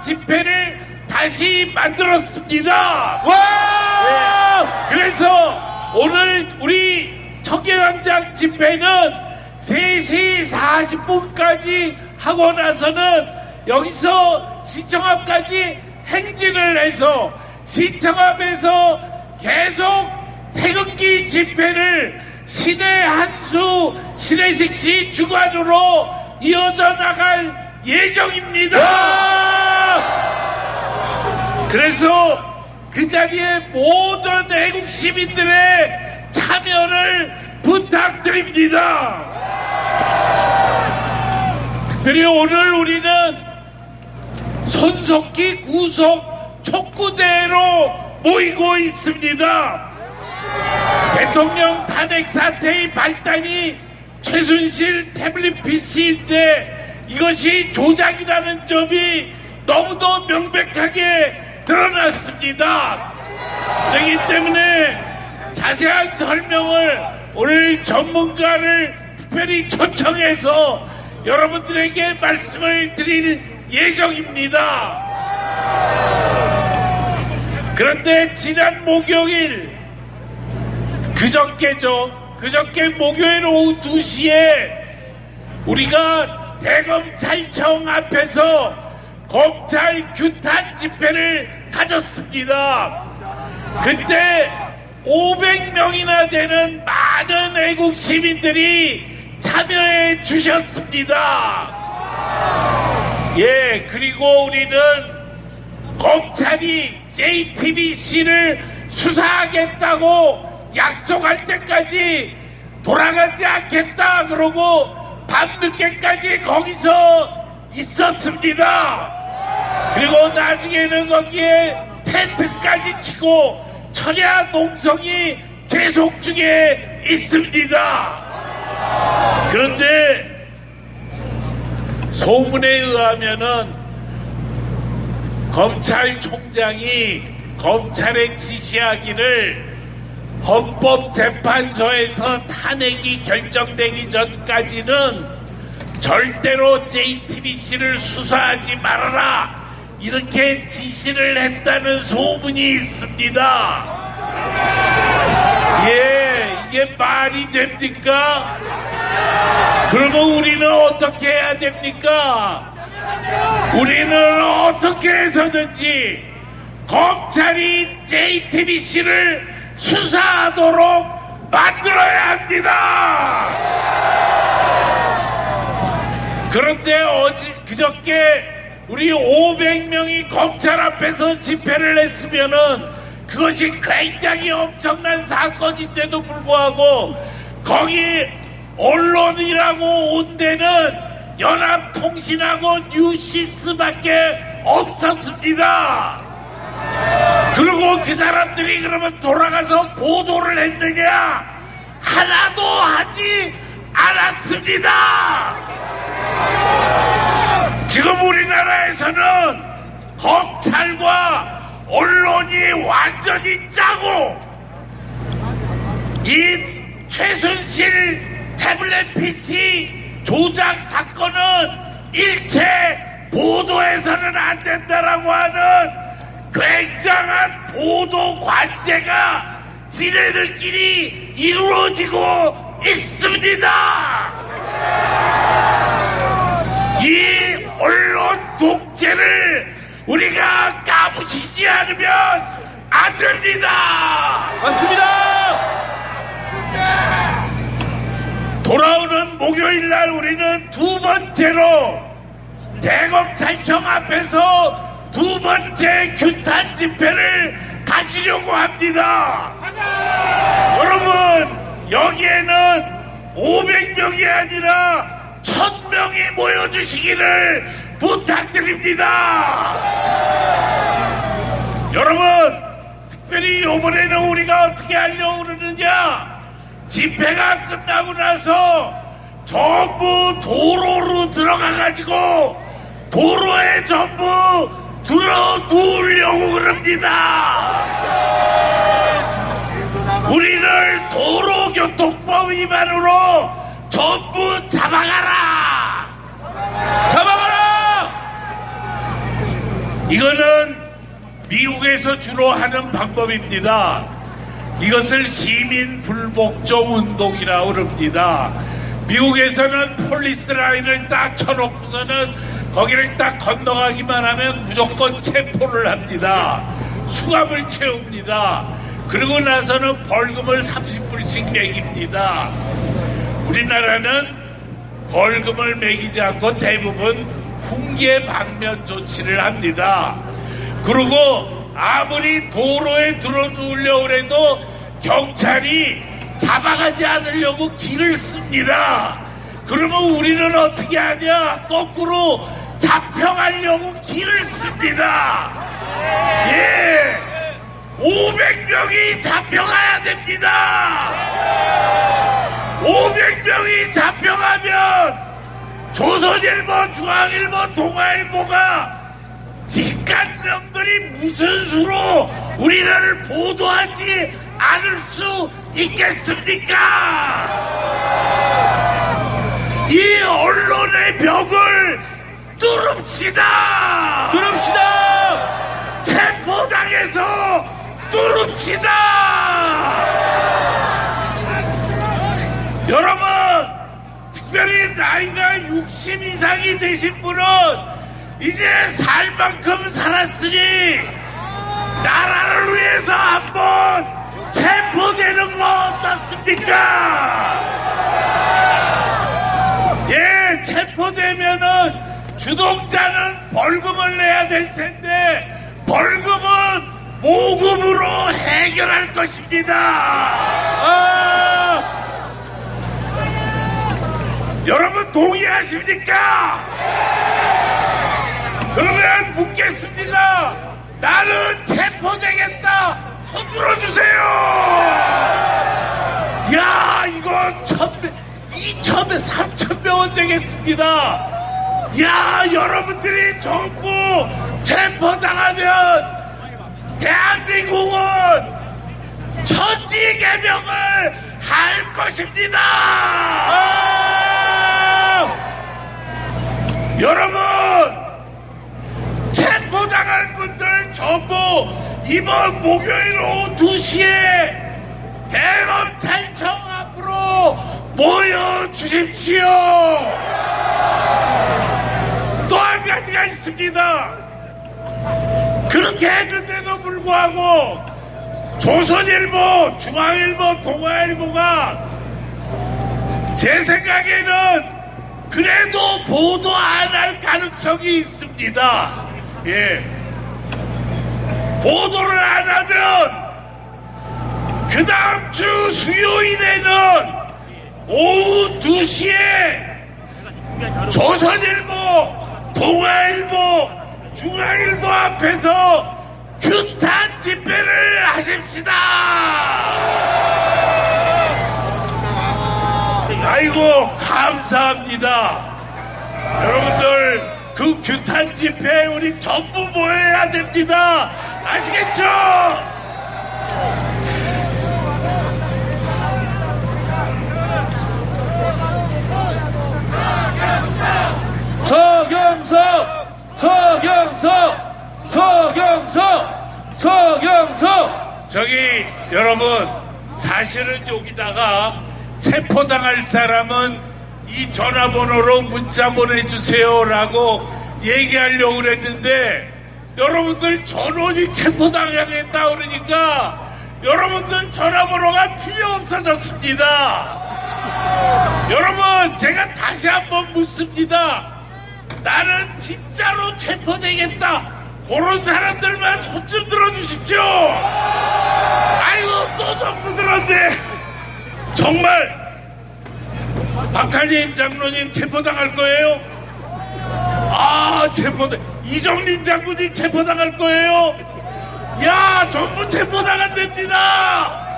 집회를 다시 만들었습니다. 네. 그래서 오늘 우리 청계광장 집회는 3시 40분까지 하고 나서는 여기서 시청 앞까지 행진을 해서 시청 앞에서 계속 태극기 집회를 시내 한수 시내식시 주관으로 이어져 나갈 예정입니다. 그래서 그 자리에 모든 애국 시민들의 참여를 부탁드립니다. 특별히 오늘 우리는 손석기 구속 촉구대회로 모이고 있습니다. 대통령 탄핵 사태의 발단이 최순실 태블릿 PC인데 이것이 조작이라는 점이 너무도 명백하게 드러났습니다. 그렇기 때문에 자세한 설명을 오늘 전문가를 특별히 초청해서 여러분들에게 말씀을 드릴 예정입니다. 그런데 지난 목요일 그저께죠. 그저께 목요일 오후 2시에 우리가 대검찰청 앞에서 검찰 규탄 집회를 가졌습니다. 그때 500명이나 되는 많은 외국 시민들이 참여해 주셨습니다. 예, 그리고 우리는 검찰이 JTBC를 수사하겠다고 약속할 때까지 돌아가지 않겠다 그러고 밤늦게까지 거기서 있었습니다. 그리고 나중에는 거기에 텐트까지 치고 천야 농성이 계속 중에 있습니다. 그런데 소문에 의하면은 검찰총장이 검찰에 지시하기를 헌법재판소에서 탄핵이 결정되기 전까지는 절대로 JTBC를 수사하지 말아라. 이렇게 지시를 했다는 소문이 있습니다. 예, 이게 말이 됩니까? 그러면 우리는 어떻게 해야 됩니까? 우리는 어떻게 해서든지 검찰이 JTBC를 수사하도록 만들어야 합니다. 그런데 어제 그저께 우리 500명이 검찰 앞에서 집회를 했으면은 그것이 굉장히 엄청난 사건인데도 불구하고 거기 언론이라고 온 데는 연합통신하고 뉴시스밖에 없었습니다. 그리고 그 사람들이 그러면 돌아가서 보도를 했느냐? 하나도 하지 않았습니다. 지금 우리나라에서는 검찰과 언론이 완전히 짜고 이 최순실 태블릿 PC 조작 사건은 일체 보도에서는 안 된다라고 하는 굉장한 보도 관제가 지네들끼리 이루어지고 있습니다. 이 정체를 우리가 까부시지 않으면 안 됩니다. 맞습니다. 돌아오는 목요일 날 우리는 두 번째로 대검찰청 앞에서 두 번째 규탄 집회를 가지려고 합니다. 가자! 여러분 여기에는 500명이 아니라 1000명이 모여주시기를 부탁드립니다. 여러분, 특별히 이번에는 우리가 어떻게 하려고 그러느냐? 집회가 끝나고 나서 전부 도로로 들어가가지고 도로에 전부 들어 누우려고 그럽니다. 우리를 도로교통법 위반으로 전부 잡아가 이거는 미국에서 주로 하는 방법입니다. 이것을 시민 불복종 운동이라고 그럽니다. 미국에서는 폴리스 라인을 딱 쳐놓고서는 거기를 딱 건너가기만 하면 무조건 체포를 합니다. 수갑을 채웁니다. 그러고 나서는 벌금을 30불씩 매깁니다. 우리나라는 벌금을 매기지 않고 대부분 훈계 방면 조치를 합니다. 그리고 아무리 도로에 들어누우려고 해도 경찰이 잡아가지 않으려고 길을 씁니다. 그러면 우리는 어떻게 하냐? 거꾸로 잡혀가려고 길을 씁니다. 예! 500명이 잡혀가야 됩니다. 500명이 잡혀가면 조선일보, 중앙일보, 동아일보가 직간병들이 무슨 수로 우리나라를 보도하지 않을 수 있겠습니까? 이 언론의 벽을 뚫읍시다! 그럽시다. 체포당해서 뚫읍시다! 여러분, 특별히 나이가 60 이상이 되신 분은 이제 살 만큼 살았으니 나라를 위해서 한번 체포되는 거 어떻습니까? 예, 체포되면은 주동자는 벌금을 내야 될 텐데 벌금은 모금으로 해결할 것입니다. 아, 여러분 동의하십니까? 그러면 묻겠습니다. 나는 체포되겠다. 손 들어주세요. 야, 이거 천, 이천에 삼천 명원 되겠습니다. 야, 여러분들이 전부 체포당하면 대한민국은 천지 개명을 할 것입니다. 아, 여러분 체포당할 분들 전부 이번 목요일 오후 2시에 대검찰청 앞으로 모여 주십시오. 또 한 가지가 있습니다. 그렇게 했는데도 불구하고 조선일보, 중앙일보, 동아일보가 제 생각에는 그래도 보도 안 할 가능성이 있습니다. 예. 보도를 안 하면 그 다음 주 수요일에는 오후 2시에 조선일보, 동아일보, 중앙일보 앞에서 규탄 집회를 하십시다. 아이고 감사합니다. 여러분들 그 규탄 집회 우리 전부 모여야 됩니다. 아시겠죠? 서경석, 서경석, 서경석, 서경석. 저기 여러분 사실은 여기다가 체포당할 사람은 이 전화번호로 문자 보내주세요라고 얘기하려고 그랬는데 여러분들 전원이 체포당하겠다 그러니까 여러분들 전화번호가 필요 없어졌습니다. 여러분 제가 다시 한번 묻습니다. 나는 진짜로 체포되겠다. 그런 사람들만 손 좀 들어주십시오. 아이고 또 전부 들었네. 정말 박한임 장로님 체포당할 거예요? 아 체포 이정민 장군님 체포당할 거예요? 야 전부 체포당한답니다.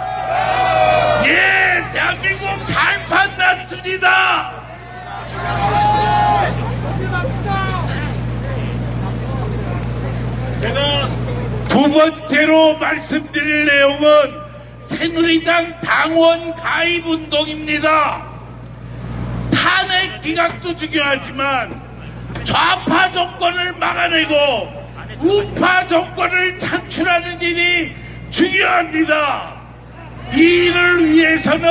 예 대한민국 살판 났습니다. 제가 두 번째로 말씀드릴 내용은 새누리당 당원 가입 운동입니다. 탄핵 기각도 중요하지만 좌파 정권을 막아내고 우파 정권을 창출하는 일이 중요합니다. 이 일을 위해서는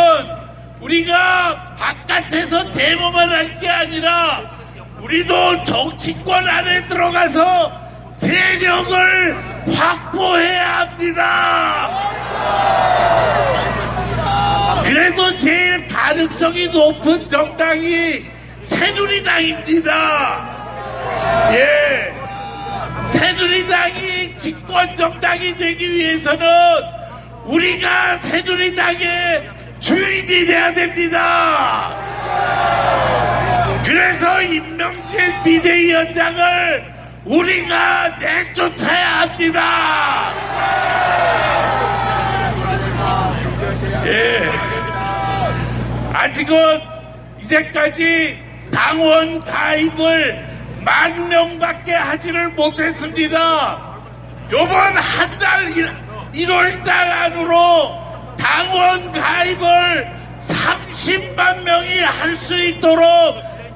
우리가 바깥에서 대모만 할 게 아니라 우리도 정치권 안에 들어가서 세력을 확보해야 합니다. 그래도 제일 가능성이 높은 정당이 새누리당입니다. 예. 새누리당이 집권 정당이 되기 위해서는 우리가 새누리당의 주인이 돼야 됩니다. 그래서 임명진 비대위원장을 우리가 내쫓아야 합니다. 예. 아직은 이제까지 당원 가입을 만 명밖에 하지를 못했습니다. 요번 한 달 1월 달 안으로 당원 가입을 30만 명이 할 수 있도록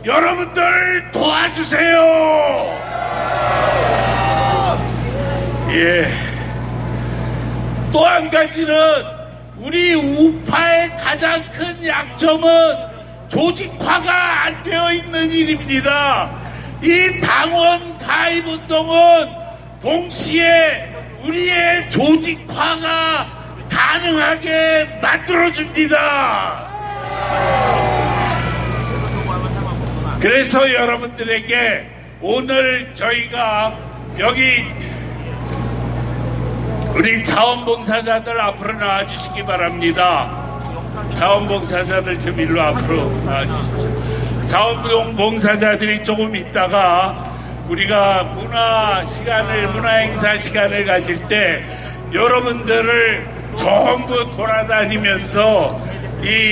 여러분들 도와주세요. 예. 또 한 가지는 우리 우파의 가장 큰 약점은 조직화가 안 되어 있는 일입니다. 이 당원 가입 운동은 동시에 우리의 조직화가 가능하게 만들어줍니다. 그래서 여러분들에게 오늘 저희가 여기 우리 자원봉사자들 앞으로 나와주시기 바랍니다. 자원봉사자들 좀 일로 앞으로 나와주십시오. 자원봉사자들이 조금 있다가 우리가 문화 시간을, 문화 행사 시간을 가질 때 여러분들을 전부 돌아다니면서 이